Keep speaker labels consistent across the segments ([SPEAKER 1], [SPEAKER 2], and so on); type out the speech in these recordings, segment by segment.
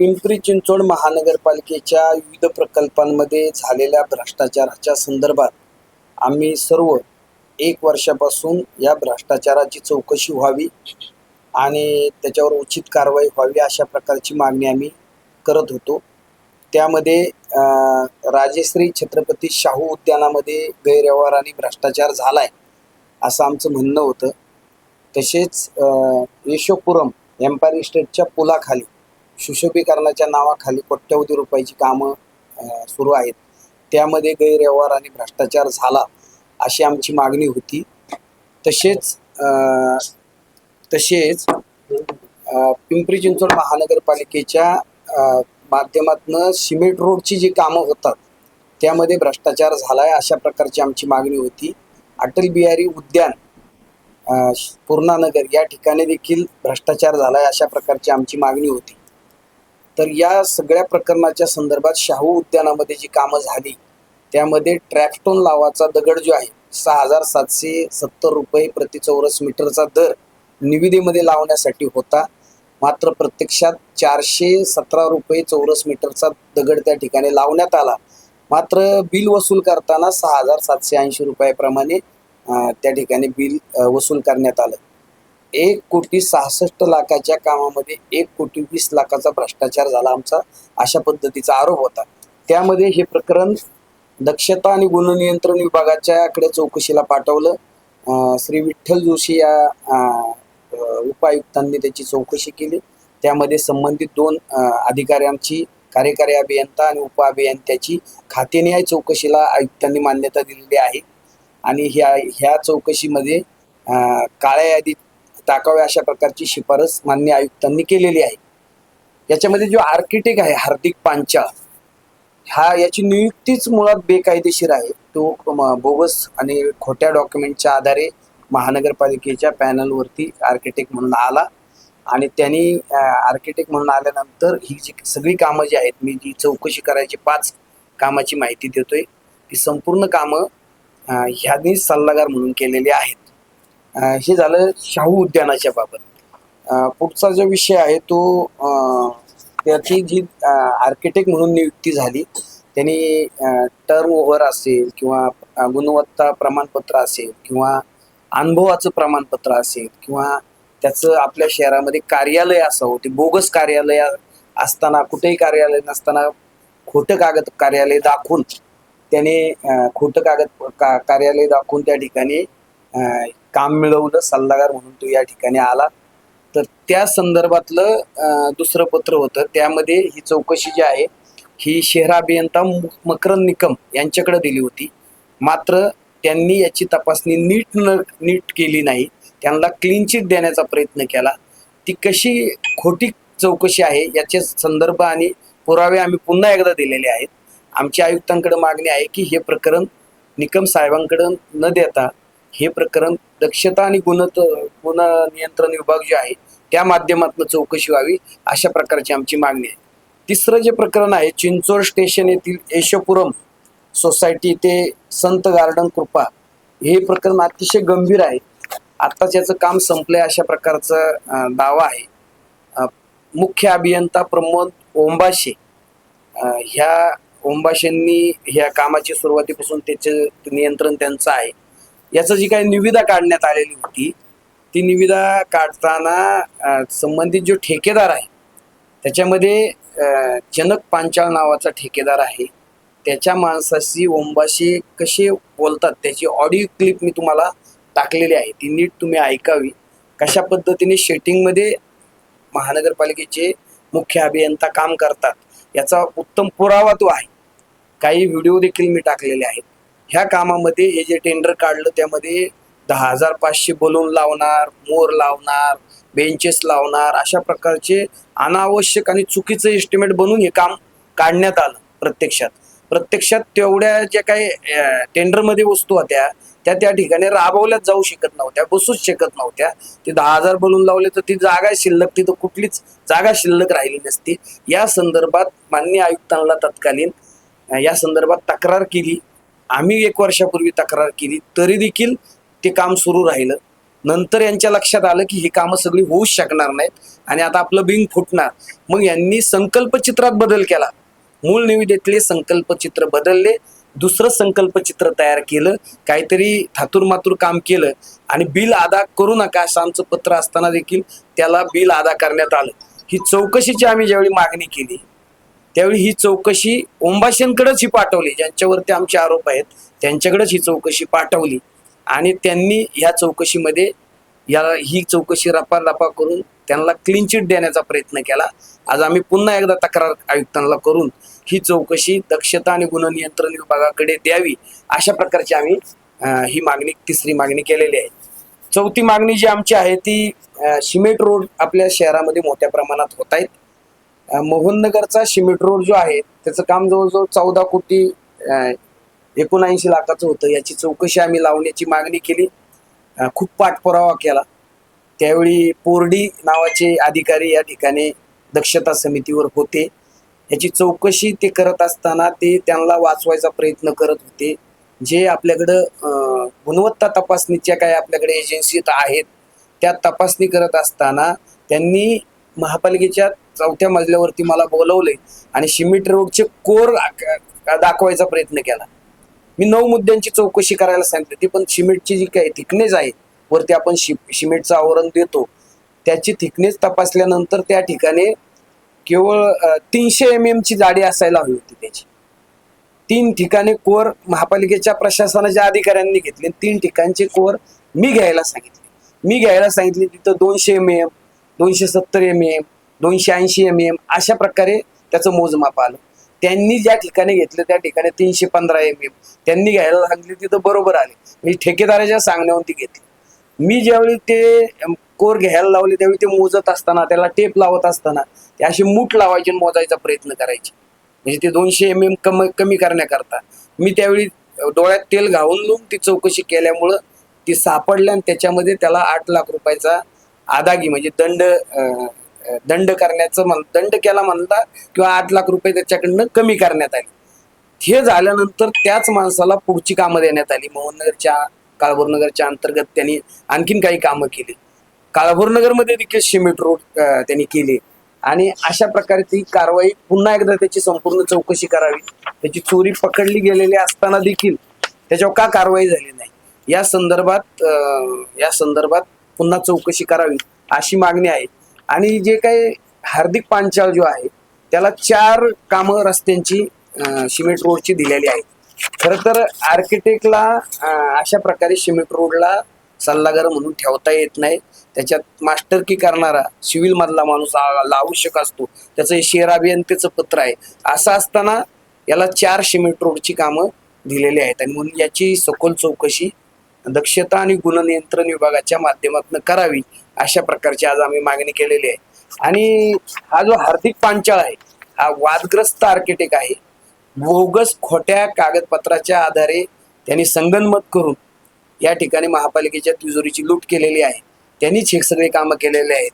[SPEAKER 1] पिंपरी चिंचवड महानगरपालिकेच्या विविध प्रकल्पांमध्ये झालेल्या भ्रष्टाचाराच्या संदर्भात आम्ही सर्व एक वर्षापासून या भ्रष्टाचाराची चौकशी व्हावी आणि त्याच्यावर उचित कारवाई व्हावी अशा प्रकारची मागणी आम्ही करत होतो. त्यामध्ये राजेश्री छत्रपती शाहू उद्यानामध्ये गैरव्यवहार आणि भ्रष्टाचार आहे असं आमचं म्हणणं होतं. तसेच यशोपुरम एम्पायर इस्टेटच्या पुलाखाली सुशोभीकरणाच्या नावाखाली कोट्यवधी रुपयाची कामं सुरू आहेत. त्यामध्ये गैरव्यवहार आणि भ्रष्टाचार झाला अशी आमची मागणी होती. तसेच तसेच पिंपरी चिंचवड महानगरपालिकेच्या माध्यमातनं सिमेंट रोडची जी कामं होतात त्यामध्ये भ्रष्टाचार झाला आहे अशा प्रकारची आमची मागणी होती. अटल बिहारी उद्यान पूर्णानगर या ठिकाणी देखील भ्रष्टाचार झाला आहे अशा प्रकारची आमची मागणी होती. तर या सगळ्या प्रकरणाच्या संदर्भात शाहू उद्यानामध्ये जी कामं झाली त्यामध्ये ट्रॅकस्टोन लावाचा दगड जो आहे सहा हजार सातशे सत्तर रुपये प्रति चौरस मीटरचा दर निविदेमध्ये लावण्यासाठी होता. मात्र प्रत्यक्षात चारशे सतरा रुपये चौरस मीटरचा दगड त्या ठिकाणी लावण्यात आला. मात्र बिल वसूल करताना सहा हजार सातशे ऐंशी रुपयाप्रमाणे त्या ठिकाणी बिल वसूल करण्यात आलं. एक कोटी सहासष्ट लाखाच्या कामामध्ये एक कोटी वीस लाखाचा भ्रष्टाचार झाला आमचा अशा पद्धतीचा आरोप होता. त्यामध्ये हे प्रकरण दक्षता आणि गुणनियंत्रण विभागाच्याकडे चौकशीला पाठवलं. श्री विठ्ठल जोशी या उपायुक्तांनी त्याची चौकशी केली. त्यामध्ये संबंधित दोन अधिकाऱ्यांची कार्यकारी अभियंता आणि उप अभियंत्याची खातेन्याय चौकशीला आयुक्तांनी मान्यता दिलेली आहे. आणि ह्या ह्या चौकशीमध्ये काळ्या यादीत टाकावे अशा प्रकारची शिफारस मान्य आयुक्तांनी केलेली आहे. याच्यामध्ये जो आर्किटेक्ट आहे हार्दिक पांचाळ हा याची नियुक्तीच मुळात बेकायदेशीर आहे. तो बोगस आणि खोट्या डॉक्युमेंटच्या आधारे महानगरपालिकेच्या पॅनलवरती आर्किटेक्ट म्हणून आला आणि त्यांनी आर्किटेक्ट म्हणून आल्यानंतर ही जी सगळी कामं जी आहेत मी जी चौकशी करायची पाच कामाची माहिती देतोय ती संपूर्ण कामं ह्यांनी सल्लागार म्हणून केलेली आहेत. हे झालं शाहू उद्यानाच्या बाबत. पुढचा जो विषय आहे तो त्याची जी आर्किटेक्ट म्हणून नियुक्ती झाली त्यांनी टर्म ओव्हर असेल किंवा गुणवत्ता प्रमाणपत्र असेल किंवा अनुभवाचं प्रमाणपत्र असेल किंवा त्याचं आपल्या शहरामध्ये कार्यालय असावं ते बोगस कार्यालय असताना कुठेही कार्यालय नसताना खोटं कागद कार्यालय दाखवून त्याने खोटं कागद का कार्यालय दाखवून त्या ठिकाणी काम मिळवलं सल्लागार म्हणून तो या ठिकाणी आला. तर त्या संदर्भातलं दुसरं पत्र होतं. त्यामध्ये ही चौकशी जी आहे ही शहर अभियंता मकरंद निकम यांच्याकडे दिली होती. मात्र त्यांनी याची तपासणी नीट न नीट केली नाही. त्यांना क्लीन चिट देण्याचा प्रयत्न केला. ती कशी खोटी चौकशी आहे याचे संदर्भ आणि पुरावे आम्ही पुन्हा एकदा दिलेले आहेत. आमच्या आयुक्तांकडे मागणी आहे की हे प्रकरण निकम साहेबांकडे न देता हे प्रकरण दक्षता आणि गुण गुण नियंत्रण विभाग जे आहे त्या माध्यमातून चौकशी व्हावी अशा प्रकारची आमची मागणी आहे. तिसरं जे प्रकरण आहे चिंचोड स्टेशन येथील यशपुरम सोसायटी ते संत गार्डन कृपा हे प्रकरण अतिशय गंभीर आहे. आत्ताच याचं काम संपलंय अशा प्रकारचा दावा आहे. मुख्य अभियंता प्रमोद ओंबाशे ह्या ओंबाशेंनी ह्या कामाची सुरुवातीपासून त्याचे नियंत्रण त्यांचं आहे. याचं जी काही निविदा काढण्यात आलेली होती ती निविदा काढताना संबंधित जो ठेकेदार आहे त्याच्यामध्ये जनक पांचाळ नावाचा ठेकेदार आहे. त्याच्या माणसाशी ओंबाशी कसे बोलतात त्याची ऑडिओ क्लिप मी तुम्हाला टाकलेली आहे. ती नीट तुम्ही ऐकावी. कशा पद्धतीने शेटिंगमध्ये महानगरपालिकेचे मुख्य अभियंता काम करतात याचा उत्तम पुरावा तो आहे. काही व्हिडिओ देखील मी टाकलेले आहेत. ह्या कामामध्ये हे जे टेंडर काढलं त्यामध्ये दहा हजार पाचशे बलून लावणार मोर लावणार बेंचेस लावणार अशा प्रकारचे अनावश्यक आणि चुकीचं एस्टिमेट बनवून हे काम काढण्यात आलं प्रत्यक्षात. प्रत्यक्षात तेवढ्या ज्या काही टेंडरमध्ये वस्तू होत्या त्या त्या ठिकाणी राबवल्याच जाऊ शकत नव्हत्या बसूच शकत नव्हत्या. ते दहा हजार बलून लावले तर ती जागा शिल्लक तिथं कुठलीच जागा शिल्लक राहिली नसती. या संदर्भात मान्य आयुक्तांना तत्कालीन या संदर्भात तक्रार केली. आम्ही एक वर्षापूर्वी तक्रार केली तरी देखील ते काम सुरू राहिलं. नंतर यांच्या लक्षात आलं की ही कामं सगळी होऊच शकणार नाहीत आणि आता आपलं बिंग फुटणार. मग यांनी संकल्पचित्रात बदल केला. मूळ निविदेतले संकल्पचित्र बदलले दुसरं संकल्पचित्र तयार केलं काहीतरी थातूर मातूर काम केलं आणि बिल अदा करू नका असं आमचं पत्र असताना देखील त्याला बिल अदा करण्यात आलं. ही चौकशीची आम्ही ज्यावेळी मागणी केली त्यावेळी ही चौकशी ओंबाशेंकडेच ही पाठवली. ज्यांच्यावरती आमचे आरोप आहेत त्यांच्याकडेच ही चौकशी पाठवली. आणि त्यांनी ह्या चौकशीमध्ये या ही चौकशी रपारपा करून त्यांना क्लीन चिट देण्याचा प्रयत्न केला. आज आम्ही पुन्हा एकदा तक्रार आयुक्तांना करून ही चौकशी दक्षता आणि गुन्हा विभागाकडे द्यावी अशा प्रकारची आम्ही ही मागणी तिसरी मागणी केलेली आहे. चौथी मागणी जी आमची आहे ती सिमेंट रोड आपल्या शहरामध्ये मोठ्या प्रमाणात होत आहेत. मोहननगरचा सिमेंट रोड जो आहे त्याचं काम जवळजवळ चौदा कोटी एकोणऐंशी लाखाचं होतं. याची चौकशी आम्ही लावण्याची मागणी केली. खूप पाठपुरावा केला. त्यावेळी पोर्डी नावाचे अधिकारी या ठिकाणी दक्षता समितीवर होते. याची चौकशी ते करत असताना ते त्यांना वाचवायचा प्रयत्न करत होते. जे आपल्याकडं गुणवत्ता तपासणीच्या काही आपल्याकडे एजन्सीत आहेत त्या तपासणी करत असताना त्यांनी महापालिकेच्या चौथ्या मजल्यावरती मला बोलवले आणि शिमिट रोडचे कोर दाखवायचा प्रयत्न केला. मी नऊ मुद्द्यांची चौकशी करायला सांगितली. ती पण सिमेंटची जी काही थिकनेस आहे वरती आपण शि सिमेंटचं आवरण देतो त्याची थिकनेस तपासल्यानंतर त्या ठिकाणी केवळ तीनशे एम एम ची जाडी असायला हवी होती त्याची. तीन ठिकाणी कोर महापालिकेच्या प्रशासनाच्या अधिकाऱ्यांनी घेतले तीन ठिकाणचे कोर मी घ्यायला सांगितले. मी घ्यायला सांगितले तिथं दोनशे एम एम दोनशे सत्तर एम एम दोनशे ऐंशी एम एम अशा प्रकारे त्याचं मोजमाप आलं. त्यांनी ज्या ठिकाणी घेतलं त्या ठिकाणी तीनशे पंधरा एम एम त्यांनी घ्यायला सांगितले तिथं बरोबर आले. म्हणजे ठेकेदाराच्या सांगण्यावरून ती घेतली. मी ज्यावेळी ते कोर घ्यायला लावले त्यावेळी ते मोजत असताना त्याला टेप लावत असताना ते अशी मूठ लावायची मोजायचा प्रयत्न करायचे. म्हणजे ते दोनशे एम एम कमी कमी करण्याकरता. मी त्यावेळी डोळ्यात तेल घालून लावून ती चौकशी केल्यामुळं ती सापडल्या आणि त्याच्यामध्ये त्याला आठ लाख रुपयाचा आदागी म्हणजे दंड अं, दंड करण्याचं म्हण दंड केला म्हणता किंवा आठ लाख रुपये त्याच्याकडनं कमी करण्यात आले. हे झाल्यानंतर त्याच माणसाला पुढची कामं देण्यात आली. मोहननगरच्या काळभोरनगरच्या अंतर्गत त्यांनी आणखीन काही कामं केली. काळभोरनगरमध्ये देखील सिमेंट रोड त्यांनी केले. आणि अशा प्रकारे ती कारवाई पुन्हा एकदा त्याची संपूर्ण चौकशी करावी. त्याची चोरी पकडली गेलेली असताना देखील त्याच्यावर का कारवाई झाली नाही? या संदर्भात या संदर्भात पुन्हा चौकशी करावी अशी मागणी आहे. आणि जे काही हार्दिक पांचाळ जो आहे त्याला चार कामं रस्त्यांची सिमेंट रोडची दिलेली आहेत. खरं तर आर्किटेक्टला अशा प्रकारे सिमेंट रोडला सल्लागार म्हणून ठेवता येत नाही. त्याच्यात मास्टर की करणारा सिव्हिल मधला माणूस आवश्यक असतो. त्याचं हे शेर अभियंतेचं पत्र आहे. असं असताना याला चार सिमेंट रोडची कामं दिलेली आहेत. आणि म्हणून याची सखोल चौकशी दक्षता आणि गुणनियंत्रण विभागाच्या माध्यमातून करावी अशा प्रकारची आज आम्ही मागणी केलेली आहे. आणि हा जो हार्दिक पांचाळ आहे हा वादग्रस्त आर्किटेक्ट आहे बोगस खोट्या कागदपत्राच्या आधारे त्यांनी संगनमत करून या ठिकाणी महापालिकेच्या तिजोरीची लूट केलेली आहे. त्यांनीच हे सगळे कामं केलेले आहेत.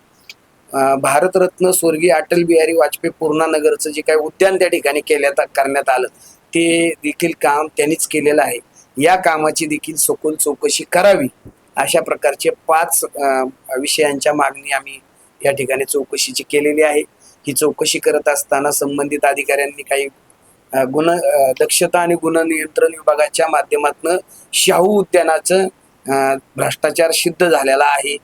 [SPEAKER 1] भारतरत्न स्वर्गीय अटल बिहारी वाजपेयी पूर्णानगरचं जे काही उद्यान त्या ठिकाणी केल्यात करण्यात आलं ते देखील काम त्यांनीच केलेलं आहे. या कामाची देखील सखोल चौकशी करावी अशा प्रकारचे पाच विषयांच्या मागणी आम्ही या ठिकाणी चौकशीची केलेली आहे. ही चौकशी करत असताना संबंधित अधिकाऱ्यांनी काही गुण दक्षता आणि गुणनियंत्रण नियंत्रण विभागाच्या माध्यमातून शाहू उद्यानाचं भ्रष्टाचार सिद्ध झालेला आहे.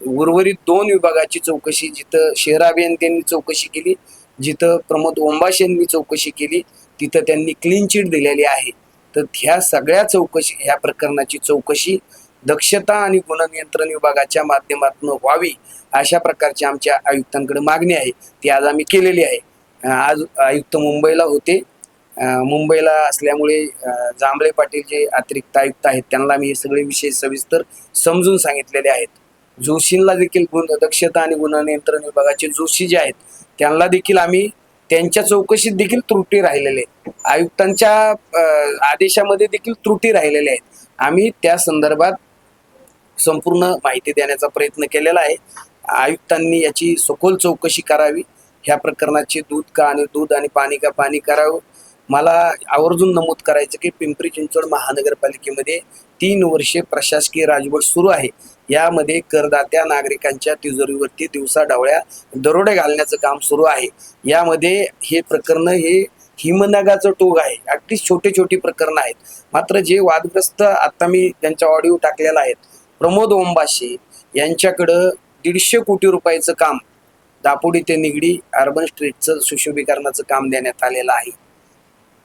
[SPEAKER 1] उर्वरित दोन विभागाची चौकशी जिथं शहर अभियंत्यांनी चौकशी केली जिथं प्रमोद ओंबाश यांनी चौकशी केली तिथं त्यांनी क्लीन चिट दिलेली आहे. तर ह्या सगळ्या चौकशी ह्या प्रकरणाची चौकशी दक्षता आणि गुणनियंत्रण विभागाच्या माध्यमातून व्हावी अशा प्रकारची आमच्या आयुक्तांकडे मागणी आहे. ती आज आम्ही केलेली आहे. आज आयुक्त मुंबईला होते. मुंबईला असल्यामुळे जांभळे पाटील जे अतिरिक्त आयुक्त आहेत त्यांना मी हे सगळे विषय सविस्तर समजून सांगितलेले आहेत. जोशींना देखील गुण दक्षता आणि गुणनियंत्रण विभागाचे जोशी जे आहेत त्यांना देखील आम्ही त्यांच्या चौकशीत देखील त्रुटी राहिलेले आहेत. आयुक्तांच्या आदेशामध्ये देखील त्रुटी राहिलेल्या आहेत. आम्ही त्या संदर्भात संपूर्ण माहिती देण्याचा प्रयत्न केलेला आहे. आयुक्तांनी याची सखोल चौकशी करावी. ह्या प्रकरणाची दूध का आणि दूध आणि पाणी का पाणी करावं? मला आवर्जून नमूद करायचं की पिंपरी चिंचवड महानगरपालिकेमध्ये तीन वर्षे प्रशासकीय राजवट सुरू आहे. यामध्ये करदात्या नागरिकांच्या तिजोरीवरती दिवसा डावळ्या दरोडे घालण्याचं काम सुरू आहे. यामध्ये हे प्रकरण हे हिमनगाचं टोग आहे. अगदी छोटे छोटी प्रकरणं आहेत. मात्र जे वादग्रस्त आता मी त्यांचा ऑडिओ टाकलेला आहेत प्रमोद ओंबाशी यांच्याकडं दीडशे कोटी रुपयाचं काम दापोडी ते निगडी अर्बन स्ट्रीटचं सुशोभीकरणाचं काम देण्यात आलेलं आहे.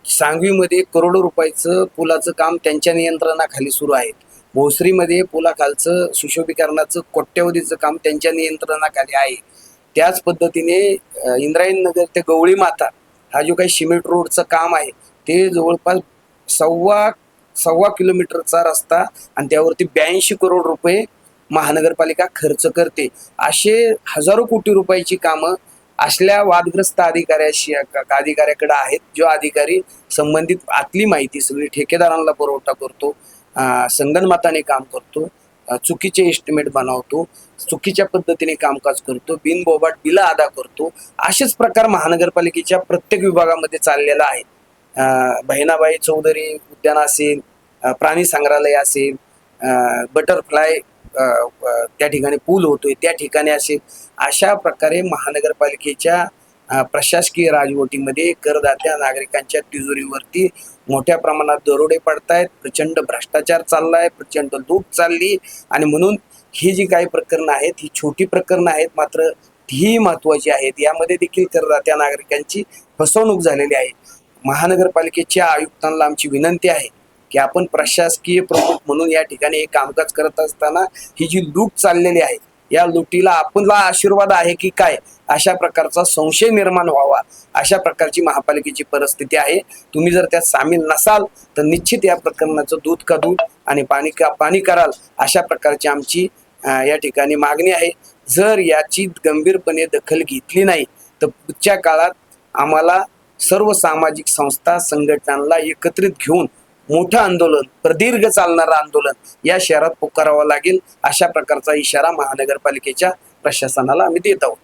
[SPEAKER 1] सांगवीमध्ये करोडो रुपयाचं पुलाचं काम त्यांच्या नियंत्रणाखाली सुरू आहे. भोसरीमध्ये पुलाखालचं सुशोभीकरणाचं कोट्यवधीचं काम त्यांच्या नियंत्रणाखाली आहे. त्याच पद्धतीने अ, इंद्रायणी नगर ते गवळी माता हा जो काही सिमेंट रोडचं काम आहे ते जवळपास सव्वा सव्वा किलोमीटरचा रस्ता आणि त्यावरती ब्याऐंशी करोड रुपये महानगरपालिका खर्च करते. असे हजारो कोटी रुपयाची कामं असल्या वादग्रस्त अधिकाऱ्याशी अधिकाऱ्याकडे आहेत जो अधिकारी संबंधित आतली माहिती सगळी ठेकेदारांना पुरवठा करतो. संगनमताने काम करतो चुकीचे एस्टिमेट बनवतो चुकीच्या पद्धतीने कामकाज करतो बिनबोबाट बिलं अदा करतो असेच प्रकार महानगरपालिकेच्या प्रत्येक विभागामध्ये चाललेला आहे. बहिणाबाई चौधरी उद्यान असेल प्राणी संग्रहालय असेल बटरफ्लाय त्या ठिकाणी पूल होतोय त्या ठिकाणी असेल अशा प्रकारे महानगरपालिकेच्या प्रशासकीय राजवटीमध्ये करदात्या नागरिकांच्या तिजोरीवरती मोठ्या प्रमाणात दरोडे पडतायत. प्रचंड भ्रष्टाचार चाललाय प्रचंड लूट चालली आणि म्हणून ही जी काही प्रकरणं आहेत ही छोटी प्रकरणं आहेत मात्र ही महत्वाची आहेत. यामध्ये देखील करदात्या नागरिकांची फसवणूक झालेली आहे. महानगरपालिकेच्या आयुक्तांना आमची विनंती आहे की आपण प्रशासकीय प्रमुख म्हणून या ठिकाणी हे कामकाज करत असताना ही जी लूट चाललेली आहे या लुटीला आपला आशीर्वाद आहे की काय? अशा प्रकारचा संशय निर्माण व्हावा. अशा प्रकारची महापालिकेची परिस्थिती आहे. तुम्ही जर त्यात सामील नसाल तर निश्चित या प्रकरणाचं दूध का दूध आणि पाणी का पाणी कराल अशा प्रकारची आमची या ठिकाणी मागणी आहे. जर याची गंभीरपणे दखल घेतली नाही तर पुढच्या काळात आम्हाला सर्व सामाजिक संस्था संघटनांना एकत्रित घेऊन मोठं आंदोलन प्रदीर्घ चालणारं आंदोलन या शहरात पुकारावं लागेल. अशा प्रकारचा इशारा महानगरपालिकेच्या प्रशासनाला आम्ही देत आहोत.